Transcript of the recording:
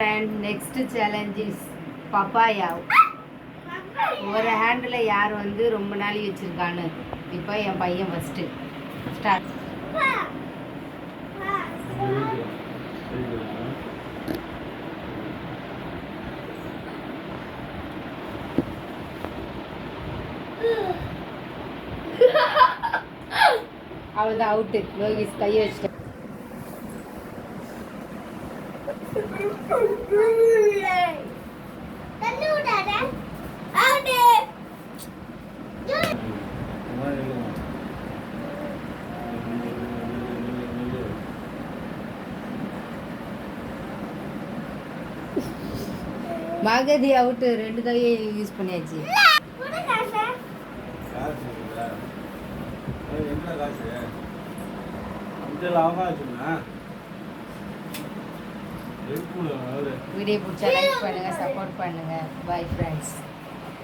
And next challenge is papaya ஒரு handle யார் வந்து ரொம்ப நாளை வச்சுருக்கான்னு? இப்போ என் பையன் ஃபஸ்ட்டு ஸ்டார்ட் அவ்வளோதான் அவுட்டு லோகிஸ் கையை வச்சுட்டேன் மகதி அவுட்டு ரெண்டு கையை யூஸ் பண்ணியாச்சு. காசு என்ன காசு? அவங்க ஆச்சுண்ணா வீடியோ பிடிச்சா லைக் பண்ணுங்கள் சப்போர்ட் பண்ணுங்கள் பை ஃப்ரெண்ட்ஸ்